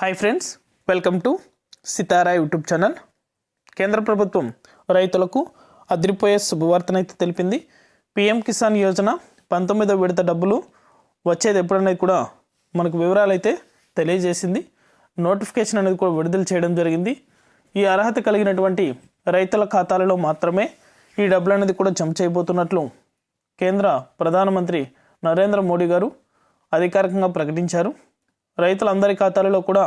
Hi friends welcome to Sitara YouTube channel కేంద్ర ప్రభుత్వం రైతులకు అదిరిపోయే శుభవార్తనైతే తెలిపింది. పిఎం కిసాన్ యోజన పంతొమ్మిదో విడత డబ్బులు వచ్చేది ఎప్పుడనేది కూడా మనకు వివరాలు అయితే తెలియజేసింది. నోటిఫికేషన్ అనేది కూడా విడుదల చేయడం జరిగింది. ఈ అర్హత కలిగినటువంటి రైతుల ఖాతాలలో మాత్రమే ఈ డబ్బులు అనేది కూడా జమ చేయబోతున్నట్లు కేంద్ర ప్రధానమంత్రి నరేంద్ర మోడీ గారు అధికారికంగా ప్రకటించారు. రైతులందరి ఖాతాలలో కూడా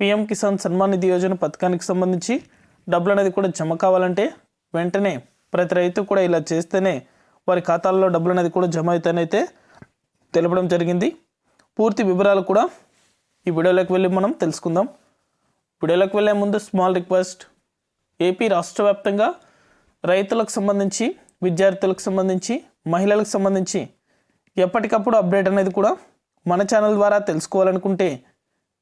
పీఎం కిసాన్ సన్మాన్ నిధి యోజన పథకానికి సంబంధించి డబ్బులు అనేది కూడా జమ కావాలంటే వెంటనే ప్రతి రైతు కూడా ఇలా చేస్తేనే వారి ఖాతాల్లో డబ్బులు అనేది కూడా జమ అవుతానైతే తెలపడం జరిగింది. పూర్తి వివరాలు కూడా ఈ వీడియోలోకి వెళ్ళి మనం తెలుసుకుందాం. వీడియోలోకి వెళ్ళే ముందు స్మాల్ రిక్వెస్ట్. ఏపీ రాష్ట్ర వ్యాప్తంగా రైతులకు సంబంధించి విద్యార్థులకు సంబంధించి మహిళలకు సంబంధించి ఎప్పటికప్పుడు అప్డేట్ అనేది కూడా మన ఛానల్ ద్వారా తెలుసుకోవాలనుకుంటే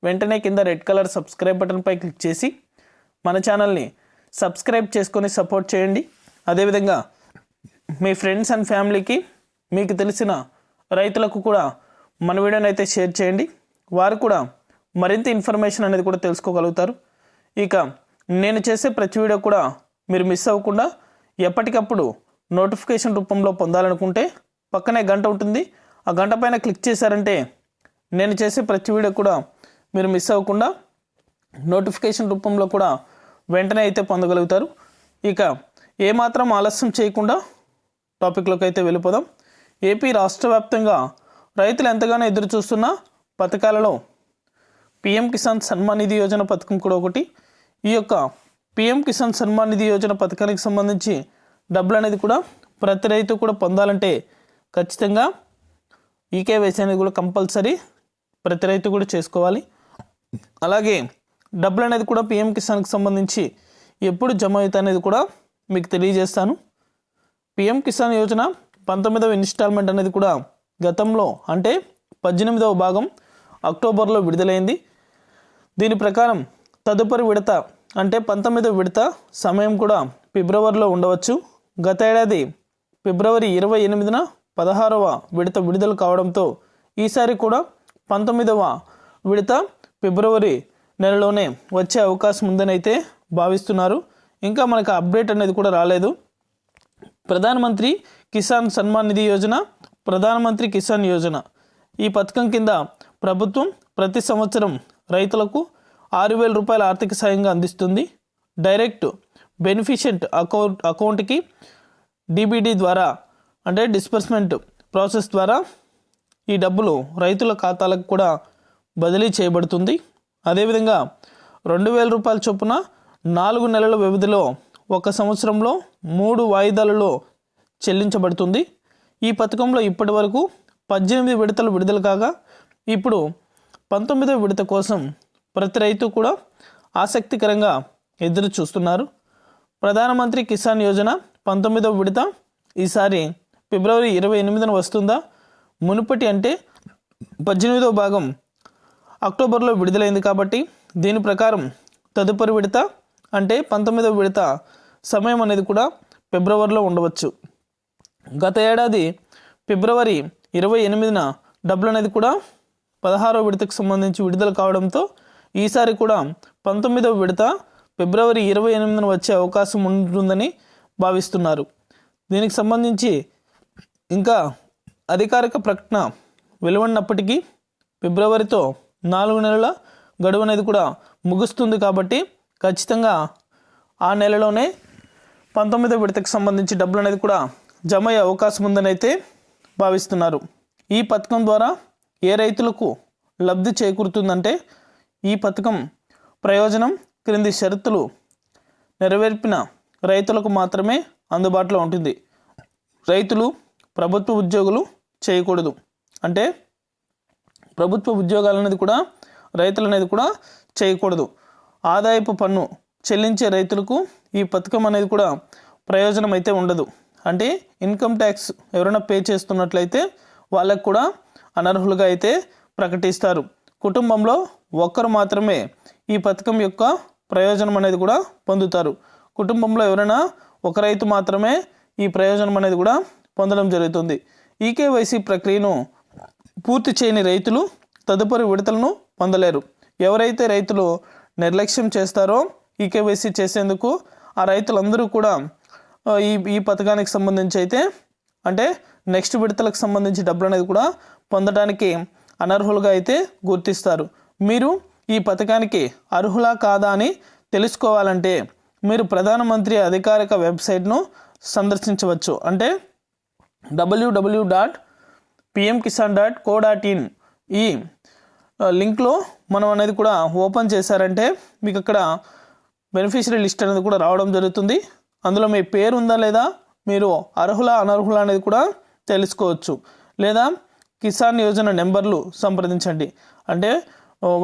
వెంటనే కింద రెడ్ కలర్ సబ్స్క్రైబ్ బటన్పై క్లిక్ చేసి మన ఛానల్ని సబ్స్క్రైబ్ చేసుకొని సపోర్ట్ చేయండి. అదేవిధంగా మీ ఫ్రెండ్స్ అండ్ ఫ్యామిలీకి మీకు తెలిసిన రైతులకు కూడా మన వీడియోని అయితే షేర్ చేయండి. వారు కూడా మరింత ఇన్ఫర్మేషన్ అనేది కూడా తెలుసుకోగలుగుతారు. ఇక నేను చేసే ప్రతి వీడియో కూడా మీరు మిస్ అవ్వకుండా ఎప్పటికప్పుడు నోటిఫికేషన్ రూపంలో పొందాలనుకుంటే పక్కనే గంట ఉంటుంది. ఆ గంట పైన క్లిక్ చేశారంటే నేను చేసే ప్రతి వీడియో కూడా మీరు మిస్ అవ్వకుండా నోటిఫికేషన్ రూపంలో కూడా వెంటనే అయితే పొందగలుగుతారు. ఇక ఏమాత్రం ఆలస్యం చేయకుండా టాపిక్లోకి అయితే వెళ్ళిపోదాం. ఏపీ రాష్ట్ర వ్యాప్తంగా రైతులు ఎంతగానో ఎదురు చూస్తున్న పథకాలలో పిఎం కిసాన్ సన్మాన్ నిధి యోజన పథకం కూడా ఒకటి. ఈ యొక్క పిఎం కిసాన్ సన్మాన్ నిధి యోజన పథకానికి సంబంధించి డబ్బులు అనేది కూడా ప్రతి రైతు కూడా పొందాలంటే ఖచ్చితంగా ఈకేవైసీ అనేది కూడా కంపల్సరీ ప్రతి రైతు కూడా చేసుకోవాలి. అలాగే డబ్బులు అనేది కూడా పిఎం కిసాన్కి సంబంధించి ఎప్పుడు జమ అవుతాయి అనేది కూడా మీకు తెలియజేస్తాను. పిఎం కిసాన్ యోజన పంతొమ్మిదవ ఇన్స్టాల్మెంట్ అనేది కూడా గతంలో అంటే పద్దెనిమిదవ భాగం అక్టోబర్లో విడుదలైంది. దీని ప్రకారం తదుపరి విడత అంటే పంతొమ్మిదవ విడత సమయం కూడా ఫిబ్రవరిలో ఉండవచ్చు. గత ఏడాది ఫిబ్రవరి ఇరవై ఎనిమిదిన పదహారవ విడత విడుదల కావడంతో ఈసారి కూడా పంతొమ్మిదవ విడత ఫిబ్రవరి నెలలోనే వచ్చే అవకాశం ఉందని అయితే భావిస్తున్నారు. ఇంకా మనకు అప్డేట్ అనేది కూడా రాలేదు. ప్రధానమంత్రి కిసాన్ సన్మాన్ నిధి యోజన ప్రధానమంత్రి కిసాన్ యోజన. ఈ పథకం కింద ప్రభుత్వం ప్రతి సంవత్సరం రైతులకు ఆరు వేల రూపాయల ఆర్థిక సాయంగా అందిస్తుంది. డైరెక్ట్ బెనిఫిషియంట్ అకౌంట్ అకౌంట్కి డిబిడి ద్వారా అంటే డిస్బర్స్మెంట్ ప్రాసెస్ ద్వారా ఈ డబ్బులు రైతుల ఖాతాలకు కూడా బదిలీ చేయబడుతుంది. అదేవిధంగా రెండు వేల రూపాయల చొప్పున నాలుగు నెలల వ్యవధిలో ఒక సంవత్సరంలో మూడు వాయిదాలలో చెల్లించబడుతుంది. ఈ పథకంలో ఇప్పటి వరకు పద్దెనిమిది విడతలు విడుదల కాగా ఇప్పుడు పంతొమ్మిదవ విడత కోసం ప్రతి రైతు కూడా ఆసక్తికరంగా ఎదురు చూస్తున్నారు ప్రధానమంత్రి కిసాన్ యోజన పంతొమ్మిదవ విడత ఈసారి ఫిబ్రవరి ఇరవై ఎనిమిదిన వస్తుందా? మునుపటి అంటే పద్దెనిమిదవ భాగం అక్టోబర్లో విడుదలైంది కాబట్టి దీని ప్రకారం తదుపరి విడత అంటే పంతొమ్మిదవ విడత సమయం అనేది కూడా ఫిబ్రవరిలో ఉండవచ్చు. గత ఏడాది ఫిబ్రవరి ఇరవై ఎనిమిదిన డబ్బులు అనేది కూడా పదహారవ విడతకు సంబంధించి విడుదల కావడంతో ఈసారి కూడా పంతొమ్మిదవ విడత ఫిబ్రవరి ఇరవై ఎనిమిదిన వచ్చే అవకాశం ఉంటుందని భావిస్తున్నారు. దీనికి సంబంధించి ఇంకా అధికారిక ప్రకటన వెలువడినప్పటికీ ఫిబ్రవరితో నాలుగు నెలల గడువు అనేది కూడా ముగుస్తుంది కాబట్టి ఖచ్చితంగా ఆ నెలలోనే పంతొమ్మిదో విడతకు సంబంధించి డబ్బులు అనేది కూడా జమ అయ్యే అవకాశం ఉందని అయితే భావిస్తున్నారు. ఈ పథకం ద్వారా ఏ రైతులకు లబ్ధి చేకూరుతుందంటే ఈ పథకం ప్రయోజనం క్రింది షరతులు నెరవేర్పిన రైతులకు మాత్రమే అందుబాటులో ఉంటుంది. రైతులు ప్రభుత్వ ఉద్యోగులు చేయకూడదు. అంటే ప్రభుత్వ ఉద్యోగాలు అనేది కూడా రైతులు అనేది కూడా చేయకూడదు. ఆదాయపు పన్ను చెల్లించే రైతులకు ఈ పథకం అనేది కూడా ప్రయోజనం అయితే ఉండదు. అంటే ఇన్కమ్ ట్యాక్స్ ఎవరైనా పే చేస్తున్నట్లయితే వాళ్ళకు కూడా అనర్హులుగా అయితే ప్రకటిస్తారు. కుటుంబంలో ఒక్కరు మాత్రమే ఈ పథకం యొక్క ప్రయోజనం అనేది కూడా పొందుతారు. కుటుంబంలో ఎవరైనా ఒక రైతు మాత్రమే ఈ ప్రయోజనం అనేది కూడా పొందడం జరుగుతుంది. ఈకేవైసీ ప్రక్రియను పూర్తి చేయని రైతులు తదుపరి విడతలను పొందలేరు. ఎవరైతే రైతులు నిర్లక్ష్యం చేస్తారో ఈ చేసేందుకు ఆ రైతులందరూ కూడా ఈ ఈ పథకానికి సంబంధించి అయితే అంటే నెక్స్ట్ విడతలకు సంబంధించి డబ్బులు అనేది కూడా పొందడానికి అనర్హులుగా అయితే గుర్తిస్తారు. మీరు ఈ పథకానికి అర్హులా కాదా అని తెలుసుకోవాలంటే మీరు ప్రధానమంత్రి అధికారిక వెబ్సైట్ను సందర్శించవచ్చు. అంటే W W dot PM Kisan dot co dot in ఈ లింక్లో మనం అనేది కూడా ఓపెన్ చేశారంటే మీకు అక్కడ బెనిఫిషరీ లిస్ట్ అనేది కూడా రావడం జరుగుతుంది. అందులో మీ పేరు ఉందా లేదా మీరు అర్హుల అనర్హుల అనేది కూడా తెలుసుకోవచ్చు. లేదా కిసాన్ యోజన నెంబర్లు సంప్రదించండి. అంటే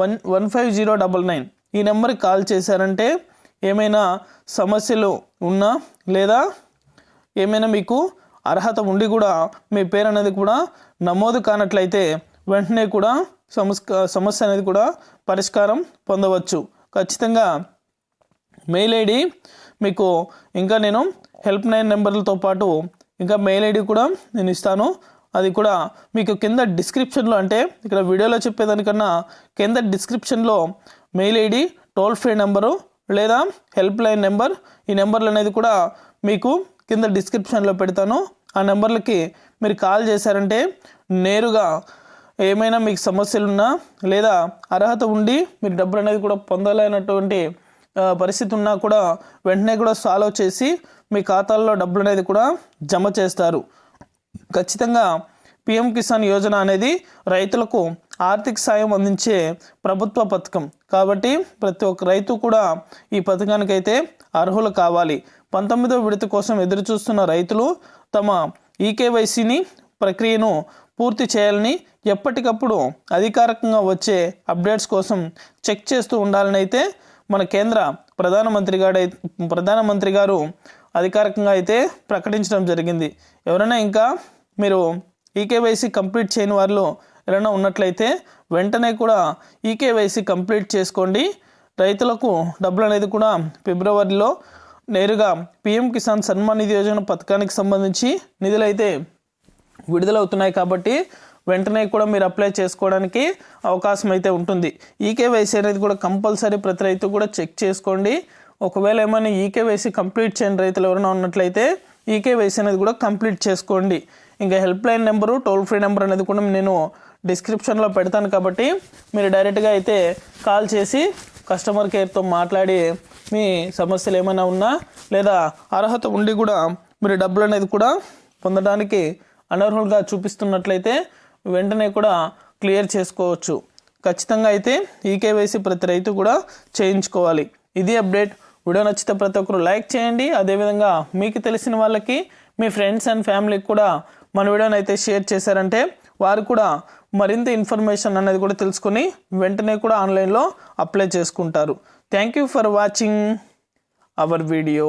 one one five zero double nine ఈ నెంబర్కి కాల్ చేశారంటే ఏమైనా సమస్యలు ఉన్నా లేదా ఏమైనా మీకు అర్హత ఉండి కూడా మీ పేరు అనేది కూడా నమోదు కానట్లయితే వెంటనే కూడా సమస్య సమస్య అనేది కూడా పరిష్కారం పొందవచ్చు. ఖచ్చితంగా మెయిల్ ఐడి మీకు ఇంకా నేను హెల్ప్ లైన్ నెంబర్లతో పాటు ఇంకా మెయిల్ ఐడి కూడా నేను ఇస్తాను. అది కూడా మీకు కింద డిస్క్రిప్షన్లో అంటే ఇక్కడ వీడియోలో చెప్పేదానికన్నా కింద డిస్క్రిప్షన్లో mail ID toll free number లేదా హెల్ప్ లైన్ నెంబర్ ఈ నెంబర్లు అనేది కూడా మీకు కింద డిస్క్రిప్షన్లో పెడతాను. ఆ నెంబర్లకి మీరు కాల్ చేశారంటే నేరుగా ఏమైనా మీకు సమస్యలు ఉన్నా లేదా అర్హత ఉండి మీరు డబ్బులు అనేది కూడా పొందలేనటువంటి పరిస్థితి ఉన్నా కూడా వెంటనే కూడా సాల్వ్ చేసి మీ ఖాతాల్లో డబ్బులు అనేది కూడా జమ చేస్తారు. ఖచ్చితంగా పిఎం కిసాన్ యోజన అనేది రైతులకు ఆర్థిక సాయం అందించే ప్రభుత్వ పథకం. కాబట్టి ప్రతి ఒక్క రైతు కూడా ఈ పథకానికైతే అర్హులు కావాలి. పంతొమ్మిదో విడత కోసం ఎదురు చూస్తున్న రైతులు తమ ఈకేవైసీని ప్రక్రియను పూర్తి చేయాలని ఎప్పటికప్పుడు అధికారికంగా వచ్చే అప్డేట్స్ కోసం చెక్ చేస్తూ ఉండాలని అయితే మన కేంద్ర ప్రధానమంత్రి గారు ప్రధానమంత్రి గారు అధికారికంగా అయితే ప్రకటించడం జరిగింది. ఎవరైనా ఇంకా మీరు ఈకేవైసీ కంప్లీట్ చేయని వారిలో ఎవరైనా ఉన్నట్లయితే వెంటనే కూడా ఈకేవైసీ కంప్లీట్ చేసుకోండి. రైతులకు డబ్బులు అనేది కూడా ఫిబ్రవరిలో నేరుగా పిఎం కిసాన్ సన్మాన్ నిధి యోజన పథకానికి సంబంధించి నిధులైతే విడుదలవుతున్నాయి కాబట్టి వెంటనే కూడా మీరు అప్లై చేసుకోవడానికి అవకాశం అయితే ఉంటుంది. ఈకేవైసీ అనేది కూడా కంపల్సరీ ప్రతి రైతు కూడా చెక్ చేసుకోండి. ఒకవేళ ఏమైనా ఈకేవైసీ కంప్లీట్ చేయని రైతులు ఎవరైనా ఉన్నట్లయితే ఈకేవైసీ అనేది కూడా కంప్లీట్ చేసుకోండి. ఇంకా help line number toll free number అనేది కూడా నేను డిస్క్రిప్షన్లో పెడతాను కాబట్టి మీరు డైరెక్ట్గా అయితే కాల్ చేసి కస్టమర్ కేర్తో మాట్లాడి మీ సమస్యలు ఏమైనా ఉన్నా లేదా అర్హత ఉండి కూడా మీరు డబ్బులు అనేది కూడా పొందడానికి అనర్హులుగా చూపిస్తున్నట్లయితే వెంటనే కూడా క్లియర్ చేసుకోవచ్చు. ఖచ్చితంగా అయితే ఈకేవైసీ ప్రతి రైతు కూడా చేయించుకోవాలి. ఇది అప్డేట్ వీడియో నచ్చితే ప్రతి ఒక్కరు లైక్ చేయండి. అదేవిధంగా మీకు తెలిసిన వాళ్ళకి మీ ఫ్రెండ్స్ అండ్ ఫ్యామిలీకి కూడా మన వీడియోని అయితే షేర్ చేశారంటే వారు కూడా మరింత ఇన్ఫర్మేషన్ అనేది కూడా తెలుసుకొని వెంటనే కూడా ఆన్లైన్లో అప్లై చేసుకుంటారు. Thank you for watching our video